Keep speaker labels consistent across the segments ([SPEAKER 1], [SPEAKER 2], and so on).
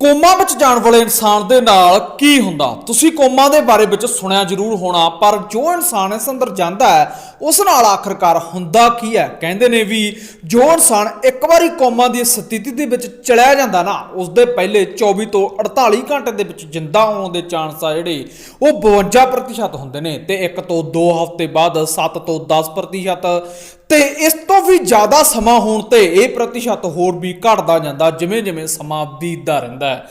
[SPEAKER 1] Comma ਵਿੱਚ ਜਾਣ ਵਾਲੇ ਇਨਸਾਨ ਦੇ ਨਾਲ ਕੀ ਹੁੰਦਾ? ਤੁਸੀਂ ਕੋਮਾ ਦੇ ਬਾਰੇ ਵਿੱਚ ਸੁਣਿਆ ਜ਼ਰੂਰ ਹੋਣਾ, ਪਰ ਜੋ ਇਨਸਾਨ ਇਸ ਅੰਦਰ ਜਾਂਦਾ ਹੈ, ਉਸ ਨਾਲ ਆਖਰਕਾਰ ਹੁੰਦਾ ਕੀ ਹੈ? ਕਹਿੰਦੇ ਨੇ ਵੀ ਜੋ ਇਨਸਾਨ ਇੱਕ ਵਾਰੀ ਕੋਮਾ ਦੀ ਸਥਿਤੀ ਦੇ ਵਿੱਚ ਚਲਿਆ ਜਾਂਦਾ ਨਾ ਉਸ ਦੇ ਪਹਿਲੇ 24 ਤੋਂ 48 ਘੰਟੇ ਦੇ ਵਿੱਚ ਜਿੰਦਾ ਹੋਣ ਦੇ ਚਾਂਸ ਆ ਜਿਹੜੇ, ਉਹ 52% ਹੁੰਦੇ ਨੇ ਤੇ ਇੱਕ ਤੋਂ 2 ਹਫ਼ਤੇ ਬਾਅਦ 7 ਤੋਂ 10% ਤੇ ਇਸ ਤੋਂ ਵੀ ਜ਼ਿਆਦਾ ਸਮਾਂ ਹੋਣ ਤੇ ਇਹ ਪ੍ਰਤੀਸ਼ਤ ਹੋਰ ਵੀ ਘਟਦਾ ਜਾਂਦਾ, ਜਿਵੇਂ ਜਿਵੇਂ ਸਮਾਂ ਬੀਤਦਾ ਰਹਿੰਦਾ ਹੈ।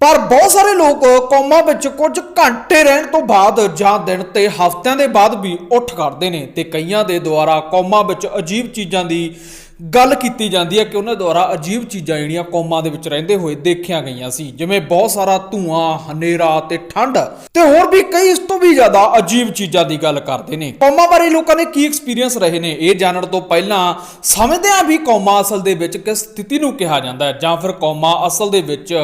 [SPEAKER 1] ਪਰ ਬਹੁਤ ਸਾਰੇ ਲੋਕ ਕੌਮਾਂ ਵਿੱਚ ਕੁਝ ਘੰਟੇ ਰਹਿਣ ਤੋਂ ਬਾਅਦ ਜਾਂ ਦਿਨ ਤੇ ਹਫ਼ਤਿਆਂ ਦੇ ਬਾਅਦ ਵੀ ਉੱਠ ਕਰਦੇ ਨੇ ਤੇ ਕਈਆਂ ਦੇ ਦੁਆਰਾ ਕੌਮਾਂ ਵਿੱਚ ਅਜੀਬ ਚੀਜ਼ਾਂ ਦੀ ਗੱਲ ਕੀਤੀ ਜਾਂਦੀ ਹੈ ਕਿ ਉਹਨਾਂ ਦੁਆਰਾ ਅਜੀਬ ਚੀਜ਼ਾਂ ਜਿਹੜੀਆਂ ਕੌਮਾਂ ਦੇ ਵਿੱਚ ਰਹਿੰਦੇ ਹੋਏ ਦੇਖੀਆਂ ਗਈਆਂ ਸੀ, ਜਿਵੇਂ ਬਹੁਤ ਸਾਰਾ ਧੂਆਂ, ਹਨੇਰਾ ਤੇ ਠੰਡ। ਤੇ ਹੋਰ ਵੀ ਕਈ ਇਸ ਤੋਂ ਵੀ ਜ਼ਿਆਦਾ ਅਜੀਬ ਚੀਜ਼ਾਂ ਦੀ ਗੱਲ ਕਰਦੇ ਨੇ। ਕੌਮਾਂ ਬਾਰੇ ਲੋਕਾਂ ਨੇ ਕੀ ਐਕਸਪੀਰੀਅੰਸ ਰਹੇ ਨੇ, ਇਹ ਜਾਣਨ ਤੋਂ ਪਹਿਲਾਂ ਸਮਝਦੇ ਹਾਂ ਵੀ ਕੌਮਾਂ ਅਸਲ ਦੇ ਵਿੱਚ ਕਿਸ ਸਥਿਤੀ ਨੂੰ ਕਿਹਾ ਜਾਂਦਾ ਹੈ ਜਾਂ ਫਿਰ ਕੌਮਾਂ ਅਸਲ ਦੇ ਵਿੱਚ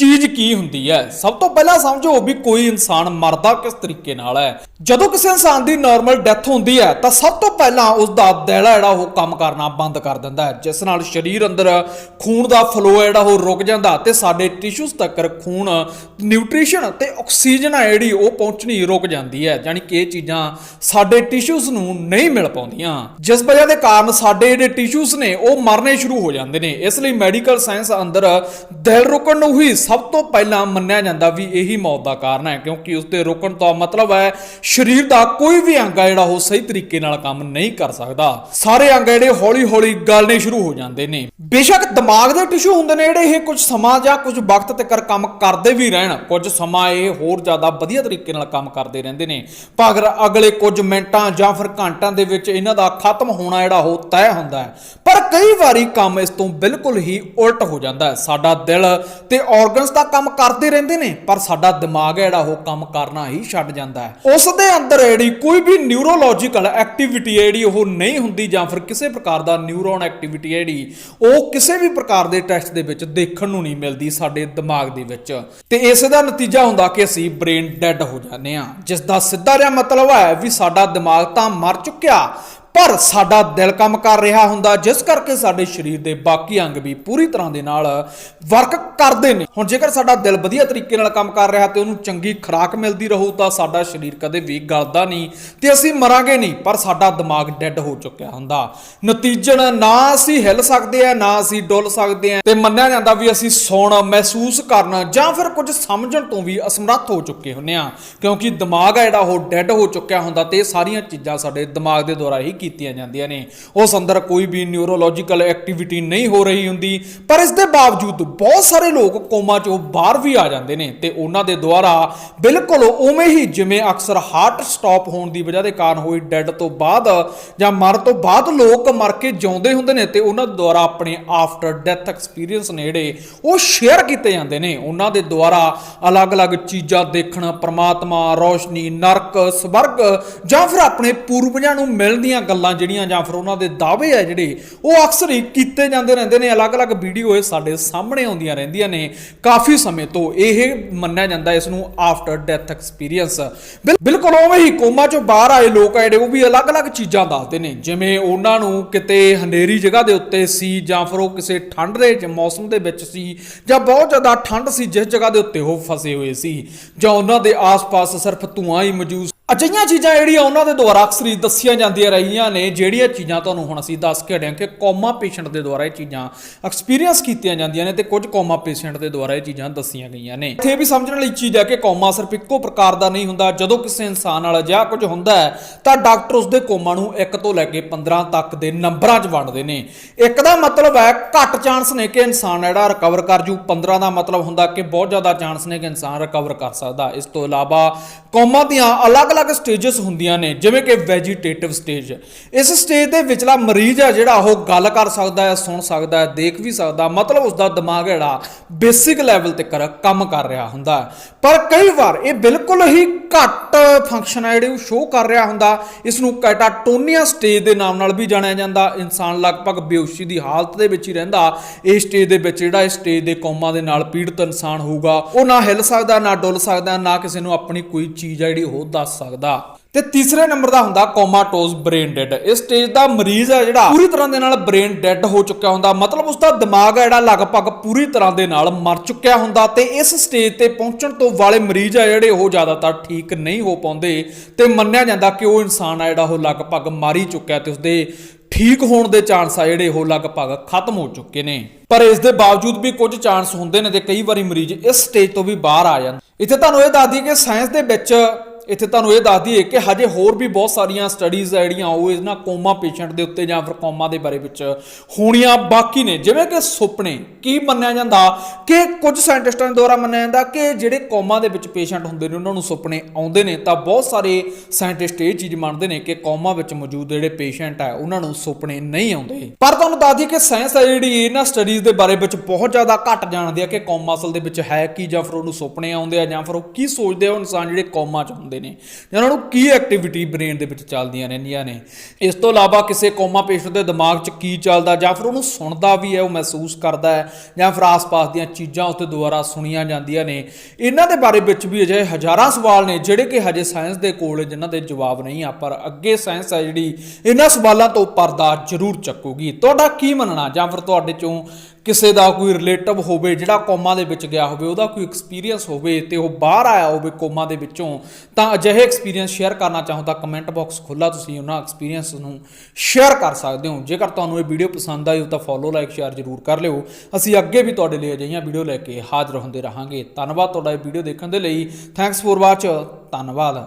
[SPEAKER 1] ਚੀਜ਼ ਕੀ ਹੁੰਦੀ ਹੈ? ਸਭ ਤੋਂ ਪਹਿਲਾਂ ਸਮਝੋ ਵੀ ਕੋਈ ਇਨਸਾਨ ਮਰਦਾ ਕਿਸ ਤਰੀਕੇ ਨਾਲ ਹੈ। ਜਦੋਂ ਕਿਸੇ ਇਨਸਾਨ ਦੀ ਨਾਰਮਲ ਡੈਥ ਹੁੰਦੀ ਹੈ, ਤਾਂ ਸਭ ਤੋਂ ਪਹਿਲਾਂ ਉਸ ਦਾ ਦਿਲ ਜਿਹੜਾ ਉਹ ਕੰਮ ਕਰਨਾ ਬੰਦ ਕਰ ਦਿੰਦਾ ਹੈ। ਜਿਸ ਨਾਲ ਸਰੀਰ ਅੰਦਰ ਖੂਨ ਦਾ ਫਲੋ ਹੈ ਜਿਹੜਾ ਉਹ ਰੁਕ ਜਾਂਦਾ ਤੇ ਸਾਡੇ ਟਿਸ਼ੂਸ ਤੱਕ ਖੂਨ ਨਿਊਟ੍ਰੀਸ਼ਨ ਤੇ ਆਕਸੀਜਨ ਹੈ ਜਿਹੜੀ ਉਹ ਪਹੁੰਚਣੀ ਰੁਕ ਜਾਂਦੀ ਹੈ। ਯਾਨੀ ਕਿ ਇਹ ਚੀਜ਼ਾਂ ਸਾਡੇ ਟਿਸ਼ੂਸ ਨੂੰ ਨਹੀਂ ਮਿਲ ਪਾਉਂਦੀਆਂ। ਜਿਸ ਵਜ੍ਹਾ ਦੇ ਕਾਰਨ ਸਾਡੇ ਜਿਹੜੇ ਟਿਸ਼ੂਸ ਨੇ, ਉਹ ਮਰਨੇ ਸ਼ੁਰੂ ਹੋ ਜਾਂਦੇ ਨੇ। ਇਸ ਲਈ ਮੈਡੀਕਲ ਸਾਇੰਸ ਅੰਦਰ ਦਿਲ ਰੁਕਣ ਨੂੰ ਹੀ ਸਭ ਤੋਂ ਪਹਿਲਾਂ ਮੰਨਿਆ ਜਾਂਦਾ ਵੀ ਇਹੀ ਮੌਤ ਦਾ ਕਾਰਨ ਹੈ, ਕਿਉਂਕਿ ਉਸ ਦੇ ਰੁਕਣ ਤੋਂ ਮਤਲਬ ਹੈ ਸਰੀਰ ਦਾ ਕੋਈ ਵੀ ਅੰਗ ਜਿਹੜਾ ਉਹ ਸਹੀ ਤਰੀਕੇ ਨਾਲ ਕੰਮ ਨਹੀਂ ਕਰ ਸਕਦਾ। ਸਾਰੇ ਅੰਗ ਜਿਹੜੇ ਹੌਲੀ-ਹੌਲੀ ਗਲਣੇ ਸ਼ੁਰੂ ਹੋ ਜਾਂਦੇ ਨੇ। ਬੇਸ਼ੱਕ ਦਿਮਾਗ ਦੇ ਟਿਸ਼ੂ ਹੁੰਦੇ ਨੇ ਜਿਹੜੇ ਇਹ ਕੁਝ ਸਮਾਂ ਜਾਂ ਕੁਝ ਵਕਤ ਤੱਕ ਕੰਮ ਕਰਦੇ ਵੀ ਰਹਿਣ। ਕੁਝ ਸਮਾਂ ਇਹ ਹੋਰ ਜ਼ਿਆਦਾ ਵਧੀਆ ਤਰੀਕੇ ਨਾਲ ਕੰਮ ਕਰਦੇ ਰਹਿੰਦੇ ਨੇ। ਪਰ ਅਗਲੇ ਕੁਝ ਮਿੰਟਾਂ ਜਾਂ ਫਿਰ ਘੰਟਿਆਂ ਦੇ ਵਿੱਚ ਇਹਨਾਂ ਦਾ ਖਤਮ ਹੋਣਾ ਜਿਹੜਾ ਉਹ ਤੈਅ ਹੁੰਦਾ ਹੈ। ਪਰ ਕਈ ਵਾਰੀ ਕੰਮ ਇਸ ਤੋਂ ਬਿਲਕੁਲ ਹੀ ਉਲਟ ਹੋ ਜਾਂਦਾ ਹੈ। ਸਾਡਾ ਦਿਲ ਤੇ ਆਰਗਨਸ ਦਾ ਕੰਮ ਕਰਦੇ ਰਹਿੰਦੇ ਨੇ, ਪਰ ਸਾਡਾ ਦਿਮਾਗ ਹੈ ਜਿਹੜਾ ਉਹ ਕੰਮ ਕਰਨਾ ਹੀ ਛੱਡ ਜਾਂਦਾ ਹੈ। ਉਸ ਦੇ ਅੰਦਰ ਜਿਹੜੀ ਕੋਈ ਵੀ ਨਿਊਰੋਲੋਜੀਕਲ ਐਕਟੀਵਿਟੀ ਜਿਹੜੀ ਉਹ ਨਹੀਂ ਹੁੰਦੀ ਜਾਂ ਫਿਰ ਕਿਸੇ ਪ੍ਰਕਾਰ ਦਾ ਨਿਊਰੋਨ ਐਕਟੀਵਿਟੀ ਜਿਹੜੀ, ਉਹ ਕਿਸੇ ਵੀ ਪ੍ਰਕਾਰ ਦੇ ਟੈਸਟ ਦੇ ਵਿੱਚ ਦੇਖਣ ਨੂੰ ਨਹੀਂ ਮਿਲਦੀ ਸਾਡੇ ਦਿਮਾਗ ਦੇ ਵਿੱਚ। ਤੇ ਇਸ ਦਾ ਨਤੀਜਾ ਹੁੰਦਾ ਕਿ ਅਸੀਂ ਬ੍ਰੇਨ ਡੈੱਡ ਹੋ ਜਾਂਦੇ ਹਾਂ। ਜਿਸ ਦਾ ਸਿੱਧਾ ਜਿਹਾ ਮਤਲਬ ਹੈ ਵੀ ਸਾਡਾ ਦਿਮਾਗ ਤਾਂ ਮਰ ਚੁੱਕਿਆ ਪਰ ਸਾਡਾ ਦਿਲ ਕੰਮ ਕਰ ਰਿਹਾ ਹੁੰਦਾ, ਜਿਸ ਕਰਕੇ ਸਾਡੇ ਸਰੀਰ ਦੇ ਬਾਕੀ ਅੰਗ ਵੀ ਪੂਰੀ ਤਰ੍ਹਾਂ ਦੇ ਨਾਲ ਵਰਕ ਕਰਦੇ ਨੇ। ਹੁਣ ਜੇਕਰ ਸਾਡਾ ਦਿਲ ਵਧੀਆ ਤਰੀਕੇ ਨਾਲ ਕੰਮ ਕਰ ਰਿਹਾ ਤੇ ਉਹਨੂੰ ਚੰਗੀ ਖੁਰਾਕ ਮਿਲਦੀ ਰਹੂ, ਤਾਂ ਸਾਡਾ ਸਰੀਰ ਕਦੇ ਵੀ ਗਲਦਾ ਨਹੀਂ ਤੇ ਅਸੀਂ ਮਰਾਂਗੇ ਨਹੀਂ, ਪਰ ਸਾਡਾ ਦਿਮਾਗ ਡੈੱਡ ਹੋ ਚੁੱਕਿਆ ਹੁੰਦਾ। ਨਤੀਜਨ ਨਾ ਅਸੀਂ ਹਿੱਲ ਸਕਦੇ ਆ, ਨਾ ਅਸੀਂ ਡੁੱਲ ਸਕਦੇ ਆ ਤੇ ਮੰਨਿਆ ਜਾਂਦਾ ਵੀ ਅਸੀਂ ਸੌਣਾ ਮਹਿਸੂਸ ਕਰਨਾ ਜਾਂ ਫਿਰ ਕੁਝ ਸਮਝਣ ਤੋਂ ਵੀ ਅਸਮਰੱਥ ਹੋ ਚੁੱਕੇ ਹੁੰਨੇ ਆ। ਕਿਉਂਕਿ ਦਿਮਾਗ ਆ ਜਿਹੜਾ ਉਹ ਡੈੱਡ ਹੋ ਚੁੱਕਿਆ ਹੁੰਦਾ ਤੇ ਇਹ ਸਾਰੀਆਂ ਚੀਜ਼ਾਂ ਸਾਡੇ ਦਿਮਾਗ ਦੇ ਦੁਆਰਾ ਹੀ ਕੀਤੀਆਂ ਜਾਂਦੀਆਂ ਨੇ। ਉਸ ਅੰਦਰ ਕੋਈ ਵੀ ਨਿਊਰੋਲੋਜੀਕਲ ਐਕਟੀਵਿਟੀ ਨਹੀਂ ਹੋ ਰਹੀ ਹੁੰਦੀ, ਪਰ ਇਸ ਦੇ ਬਾਵਜੂਦ ਬਹੁਤ ਸਾਰੇ ਲੋਕ ਕੋਮਾ ਚੋਂ ਬਾਹਰ ਵੀ ਆ ਜਾਂਦੇ ਨੇ ਤੇ ਉਹਨਾਂ ਦੇ ਦੁਆਰਾ ਬਿਲਕੁਲ ਉਵੇਂ ਹੀ ਜਿਵੇਂ ਅਕਸਰ ਹਾਰਟ ਸਟਾਪ ਹੋਣ ਦੀ ਵਜ੍ਹਾ ਦੇ ਕਾਰਨ ਹੋਈ ਡੈਡ ਤੋਂ ਬਾਅਦ ਜਾਂ ਮਰ ਤੋਂ ਬਾਅਦ ਲੋਕ ਮਰ ਕੇ ਜਿਉਂਦੇ ਹੁੰਦੇ ਨੇ ਤੇ ਉਹਨਾਂ ਦੁਆਰਾ ਆਪਣੇ ਆਫਟਰ ਡੈਥ ਐਕਸਪੀਰੀਅੰਸ ਨੇ ਜਿਹੜੇ ਉਹ ਸ਼ੇਅਰ ਕੀਤੇ ਜਾਂਦੇ ਨੇ। ਉਹਨਾਂ ਦੇ ਦੁਆਰਾ ਅਲੱਗ-ਅਲੱਗ ਚੀਜ਼ਾਂ ਦੇਖਣ, ਪ੍ਰਮਾਤਮਾ, ਰੋਸ਼ਨੀ, ਨਰਕ, ਸਵਰਗ ਜਾਂ ਫਿਰ ਆਪਣੇ ਪੂਰਵਜਾਂ ਨੂੰ ਮਿਲਦੀਆਂ ਗੱਲਾਂ ਜਿਹੜੀਆਂ ਜਾਂ ਫਿਰ ਉਹਨਾਂ ਦੇ ਦਾਅਵੇ ਆ ਜਿਹੜੇ, ਉਹ ਅਕਸਰ ਹੀ ਕੀਤੇ ਜਾਂਦੇ ਰਹਿੰਦੇ ਨੇ, ਅਲੱਗ-ਅਲੱਗ ਵੀਡੀਓ ਇਹ ਸਾਡੇ ਸਾਹਮਣੇ ਆਉਂਦੀਆਂ ਰਹਿੰਦੀਆਂ ਨੇ। ਕਾਫੀ ਸਮੇਂ ਤੋਂ ਇਹ ਮੰਨਿਆ ਜਾਂਦਾ ਇਸ ਨੂੰ ਆਫਟਰ ਡੈਥ ਐਕਸਪੀਰੀਅੰਸ ਬਿਲਕੁਲ ਉਵੇਂ ਹੀ ਕੋਮਾ ਚੋਂ ਬਾਹਰ ਆਏ ਲੋਕ ਆ ਜਿਹੜੇ, ਉਹ ਵੀ ਅਲੱਗ-ਅਲੱਗ ਚੀਜ਼ਾਂ ਦੱਸਦੇ ਨੇ। ਜਿਵੇਂ ਉਹਨਾਂ ਨੂੰ ਕਿਤੇ ਹਨੇਰੀ ਜਗ੍ਹਾ ਦੇ ਉੱਤੇ ਸੀ ਜਾਂ ਫਿਰ ਉਹ ਕਿਸੇ ਠੰਡ ਦੇ ਮੌਸਮ ਦੇ ਵਿੱਚ ਸੀ ਜਾਂ ਬਹੁਤ ਜ਼ਿਆਦਾ ਠੰਡ ਸੀ, ਜਿਸ ਜਗ੍ਹਾ ਦੇ ਉੱਤੇ ਉਹ ਫਸੇ ਹੋਏ ਸੀ। ਜਾਂ ਉਹਨਾਂ ਦੇ ਆਸ-ਪਾਸ ਸਿਰਫ ਧੂਆਂ ਹੀ ਮੌਜੂਦ ਅਜਿਹੀਆਂ ਚੀਜ਼ਾਂ ਜਿਹੜੀਆਂ ਉਹਨਾਂ ਦੇ ਦੁਆਰਾ ਅਕਸਰ ਹੀ ਦੱਸੀਆਂ ਜਾਂਦੀਆਂ ਰਹੀਆਂ ਨੇ, ਜਿਹੜੀਆਂ ਚੀਜ਼ਾਂ ਤੁਹਾਨੂੰ ਹੁਣ ਅਸੀਂ ਦੱਸ ਕੇ ਹਟਿਆ ਕਿ ਕੋਮਾ ਪੇਸ਼ੈਂਟ ਦੇ ਦੁਆਰਾ ਇਹ ਚੀਜ਼ਾਂ ਐਕਸਪੀਰੀਅੰਸ ਕੀਤੀਆਂ ਜਾਂਦੀਆਂ ਨੇ ਤੇ ਕੁਝ ਕੋਮਾ ਪੇਸ਼ੈਂਟ ਦੇ ਦੁਆਰਾ ਇਹ ਚੀਜ਼ਾਂ ਦੱਸੀਆਂ ਗਈਆਂ ਨੇ। ਇੱਥੇ ਵੀ ਸਮਝਣ ਵਾਲੀ ਚੀਜ਼ ਹੈ ਕਿ ਕੋਮਾ ਸਿਰਫ ਇੱਕੋ ਪ੍ਰਕਾਰ ਦਾ ਨਹੀਂ ਹੁੰਦਾ। ਜਦੋਂ ਕਿਸੇ ਇਨਸਾਨ ਨਾਲ ਅਜਿਹਾ ਕੁਝ ਹੁੰਦਾ ਹੈ, ਤਾਂ ਡਾਕਟਰ ਉਸ ਦੇ ਕੋਮਾ ਨੂੰ 1 ਤੋਂ ਲੈ ਕੇ 15 ਤੱਕ ਦੇ ਨੰਬਰਾਂ 'ਚ ਵੰਡਦੇ ਨੇ। ਇੱਕ ਦਾ ਮਤਲਬ ਹੈ ਘੱਟ ਚਾਂਸ ਨੇ ਕਿ ਇਨਸਾਨ ਜਿਹੜਾ ਰਿਕਵਰ ਕਰ ਜੂ। 15 ਦਾ ਮਤਲਬ ਹੁੰਦਾ ਕਿ ਬਹੁਤ ਜ਼ਿਆਦਾ ਚਾਂਸ ਨੇ ਕਿ ਇਨਸਾਨ ਰਿਕਵਰ ਕਰ ਸਕਦਾ। ਇਸ ਤੋਂ ਇਲਾਵਾ ਕੋਮਾ ਦੀਆਂ ਅਲੱਗ ਅਲੱਗ-ਅਲੱਗ ਸਟੇजेस ਹੁੰਦੀਆਂ ਨੇ, ਜਿਵੇਂ ਕਿ ਵੈਜੀਟੇਟਿਵ ਸਟੇਜ ਇਸ ਸਟੇਜ ਦੇ ਵਿਚਲਾ ਮਰੀਜ਼ ਹੈ ਜਿਹੜਾ ਉਹ ਗੱਲ ਕਰ ਸਕਦਾ ਹੈ, ਸੁਣ ਸਕਦਾ ਹੈ, ਦੇਖ ਵੀ ਸਕਦਾ, ਮਤਲਬ ਉਸ ਦਾ ਦਿਮਾਗ ਜਿਹੜਾ ਬੇਸਿਕ ਲੈਵਲ ਤੇ ਕੰਮ ਕਰ ਰਿਹਾ ਹੁੰਦਾ ਹੈ। ਪਰ ਕਈ ਵਾਰ ਇਹ ਬਿਲਕੁਲ ਹੀ ਘੱਟ ਘੱਟ ਫੰਕਸ਼ਨ ਹੈ ਜਿਹੜੇ ਉਹ ਸ਼ੋਅ ਕਰ ਰਿਹਾ ਹੁੰਦਾ ਇਸ ਨੂੰ ਕੈਟਾਟੋਨੀਆ ਸਟੇਜ ਦੇ ਨਾਮ ਨਾਲ ਵੀ ਜਾਣਿਆ ਜਾਂਦਾ। ਇਨਸਾਨ ਲਗਭਗ ਬੇਹੋਸ਼ੀ ਦੀ ਹਾਲਤ ਦੇ ਵਿੱਚ ਹੀ ਰਹਿੰਦਾ। ਇਹ ਸਟੇਜ ਦੇ ਵਿੱਚ ਜਿਹੜਾ ਇਸ ਸਟੇਜ ਦੇ ਕੌਮਾਂ ਦੇ ਨਾਲ ਪੀੜਤ ਇਨਸਾਨ ਹੋਊਗਾ, ਉਹ ਨਾ ਹਿੱਲ ਸਕਦਾ, ਨਾ ਡੁੱਲ ਸਕਦਾ, ਨਾ ਕਿਸੇ ਨੂੰ ਆਪਣੀ ਕੋਈ ਚੀਜ਼ ਆ ਜਿਹੜੀ ਉਹ ਦੱਸ ਸਕਦਾ। ਤੇ ਤੀਸਰੇ ਨੰਬਰ ਦਾ ਹੁੰਦਾ ਕੋਮਾਟੋਜ਼ ਬ੍ਰੇਨ ਡੈਡ ਇਸ ਸਟੇਜ ਦਾ ਮਰੀਜ਼ ਹੈ ਜਿਹੜਾ ਪੂਰੀ ਤਰ੍ਹਾਂ ਦੇ ਨਾਲ ਬ੍ਰੇਨ ਡੈਡ ਹੋ ਚੁੱਕਿਆ ਹੁੰਦਾ। ਮਤਲਬ ਉਸ ਦਾ ਦਿਮਾਗ ਹੈ ਜਿਹੜਾ ਲਗਭਗ ਪੂਰੀ ਤਰ੍ਹਾਂ ਦੇ ਨਾਲ ਮਰ ਚੁੱਕਿਆ ਹੁੰਦਾ ਤੇ ਇਸ ਸਟੇਜ ਤੇ ਪਹੁੰਚਣ ਤੋਂ ਵਾਲੇ ਮਰੀਜ਼ ਆ ਜਿਹੜੇ ਉਹ ਜ਼ਿਆਦਾਤਰ ਠੀਕ ਨਹੀਂ ਹੋ ਪਾਉਂਦੇ ਤੇ ਮੰਨਿਆ ਜਾਂਦਾ ਕਿ ਉਹ ਇਨਸਾਨ ਆ ਜਿਹੜਾ ਉਹ ਲਗਭਗ ਮਾਰੀ ਚੁੱਕਿਆ ਤੇ ਉਸਦੇ ਠੀਕ ਹੋਣ ਦੇ ਚਾਂਸ ਆ ਜਿਹੜੇ ਉਹ ਲਗਭਗ ਖਤਮ ਹੋ ਚੁੱਕੇ ਨੇ। ਪਰ ਇਸ ਦੇ ਬਾਵਜੂਦ ਵੀ ਕੁਝ ਚਾਂਸ ਹੁੰਦੇ ਨੇ ਤੇ ਕਈ ਵਾਰੀ ਮਰੀਜ਼ ਇਸ ਸਟੇਜ ਤੋਂ ਵੀ ਬਾਹਰ ਆ ਜਾਂਦੇ ਇੱਥੇ ਤੁਹਾਨੂੰ ਇਹ ਦੱਸ ਦਈਏ ਕਿ ਸਾਇੰਸ ਦੇ ਵਿੱਚ ਇੱਥੇ ਤੁਹਾਨੂੰ ਇਹ ਦੱਸ ਦਈਏ ਕਿ ਹਜੇ ਹੋਰ ਵੀ ਬਹੁਤ ਸਾਰੀਆਂ ਸਟੱਡੀਜ਼ ਆ ਜਿਹੜੀਆਂ, ਉਹ ਇਹਨਾਂ ਕੋਮਾ ਪੇਸ਼ੈਂਟ ਦੇ ਉੱਤੇ ਜਾਂ ਫਿਰ ਕੋਮਾ ਦੇ ਬਾਰੇ ਵਿੱਚ ਹੋਣੀਆਂ ਬਾਕੀ ਨੇ। ਜਿਵੇਂ ਕਿ ਸੁਪਨੇ, ਕੀ ਮੰਨਿਆ ਜਾਂਦਾ? ਕਿ ਕੁਝ ਸਾਇੰਟਿਸਟਾਂ ਦੇ ਦੁਆਰਾ ਮੰਨਿਆ ਜਾਂਦਾ ਕਿ ਜਿਹੜੇ ਕੋਮਾ ਦੇ ਵਿੱਚ ਪੇਸ਼ੈਂਟ ਹੁੰਦੇ ਨੇ, ਉਹਨਾਂ ਨੂੰ ਸੁਪਨੇ ਆਉਂਦੇ ਨੇ। ਤਾਂ ਬਹੁਤ ਸਾਰੇ ਸਾਇੰਟਿਸਟ ਇਹ ਚੀਜ਼ ਮੰਨਦੇ ਨੇ ਕਿ ਕੋਮਾ ਵਿੱਚ ਮੌਜੂਦ ਜਿਹੜੇ ਪੇਸ਼ੈਂਟ ਆ, ਉਹਨਾਂ ਨੂੰ ਸੁਪਨੇ ਨਹੀਂ ਆਉਂਦੇ। ਪਰ ਤੁਹਾਨੂੰ ਦੱਸ ਦਈਏ ਕਿ ਸਾਇੰਸ ਆ ਜਿਹੜੀ, ਇਹਨਾਂ ਸਟੱਡੀਜ਼ ਦੇ ਬਾਰੇ ਵਿੱਚ ਬਹੁਤ ਜ਼ਿਆਦਾ ਘੱਟ ਜਾਣਦੀ ਆ ਕਿ ਕੋਮਾ ਅਸਲ ਦੇ ਵਿੱਚ ਹੈ ਕੀ, ਜਾਂ ਫਿਰ ਉਹਨੂੰ ਸੁਪਨੇ ਆਉਂਦੇ ਆ, ਜਾਂ ਫਿਰ ਉਹ ਕੀ ਸੋਚਦੇ ਆ ਉਹ ਇਨਸਾਨ ਜਿਹੜੇ ਕੋਮਾ 'ਚ ਹੁੰਦੇ ਨੇ। ਜਾਂ ਉਹਨਾਂ ਨੂੰ ਕੀ ਐਕਟੀਵਿਟੀ ਬ੍ਰੇਨ ਦੇ ਵਿੱਚ ਚੱਲਦੀਆਂ ਰਹਿੰਦੀਆਂ ਨੇ? ਇਸ ਤੋਂ ਇਲਾਵਾ ਕਿਸੇ ਕੋਮਾ ਪੇਸ਼ੈਂਟ ਦੇ ਦਿਮਾਗ 'ਚ ਕੀ ਚੱਲਦਾ ਜਾਂ ਫਿਰ ਉਹਨੂੰ ਸੁਣਦਾ ਵੀ ਹੈ, ਉਹ ਮਹਿਸੂਸ ਕਰਦਾ ਹੈ, ਜਾਂ ਫਿਰ ਆਸ-ਪਾਸ ਦੀਆਂ ਚੀਜ਼ਾਂ ਉਸਦੇ ਦੁਆਰਾ ਸੁਣੀਆਂ ਜਾਂਦੀਆਂ ਨੇ। ਇਹਨਾਂ ਦੇ ਬਾਰੇ ਵਿੱਚ ਵੀ ਅਜੇ ਹਜ਼ਾਰਾਂ ਸਵਾਲ ਨੇ, ਜਿਹੜੇ ਕਿ ਹਜੇ ਸਾਇੰਸ ਦੇ ਕੋਲ ਜਿਨ੍ਹਾਂ ਦੇ ਜਵਾਬ ਨਹੀਂ ਆ, ਪਰ ਅੱਗੇ ਸਾਇੰਸ ਹੈ ਜਿਹੜੀ, ਇਹਨਾਂ ਸਵਾਲਾਂ ਤੋਂ ਪਰਦਾ ਜ਼ਰੂਰ ਚੱਕੂਗੀ। ਤੁਹਾਡਾ ਕੀ ਮੰਨਣਾ? ਜਾਂ ਫਿਰ ਤੁਹਾਡੇ ਚੋਂ ਕਿਸੇ ਦਾ ਕੋਈ ਰਿਲੇਟਿਵ ਹੋਵੇ, ਜਿਹੜਾ ਕੋਮਾ ਦੇ ਵਿੱਚ ਗਿਆ ਹੋਵੇ, ਉਹਦਾ ਕੋਈ ਐਕਸਪੀਰੀਅੰਸ ਹੋਵੇ ਤੇ ਉਹ ਬਾਹਰ ਆਇਆ ਹੋਵੇ ਕੋਮਾ ਦੇ ਵਿੱਚੋਂ ਤਾਂ ਅਜਿਹੇ ਐਕਸਪੀਰੀਅੰਸ ਸ਼ੇਅਰ ਕਰਨਾ ਚਾਹੋ ਤਾਂ ਕਮੈਂਟ ਬਾਕਸ ਖੁੱਲਾ ਤੁਸੀਂ ਉਹਨਾਂ ਐਕਸਪੀਰੀਅੰਸ ਨੂੰ ਸ਼ੇਅਰ ਕਰ ਸਕਦੇ ਹੋ। ਜੇਕਰ ਤੁਹਾਨੂੰ ਇਹ ਵੀਡੀਓ ਪਸੰਦ ਆਈ ਤਾਂ ਫੋਲੋ ਲਾਈਕ ਸ਼ੇਅਰ ਜ਼ਰੂਰ ਕਰ ਲਿਓ। ਅਸੀਂ ਅੱਗੇ ਵੀ ਤੁਹਾਡੇ ਲਈ ਅਜਿਹੀਆਂ ਵੀਡੀਓ ਲੈ ਕੇ ਹਾਜ਼ਰ ਹੁੰਦੇ ਰਹਾਂਗੇ। ਧੰਨਵਾਦ ਤੁਹਾਡਾ ਇਹ ਵੀਡੀਓ ਦੇਖਣ ਦੇ ਲਈ। ਥੈਂਕਸ ਫॉर ਵਾਚ ਧੰਨਵਾਦ।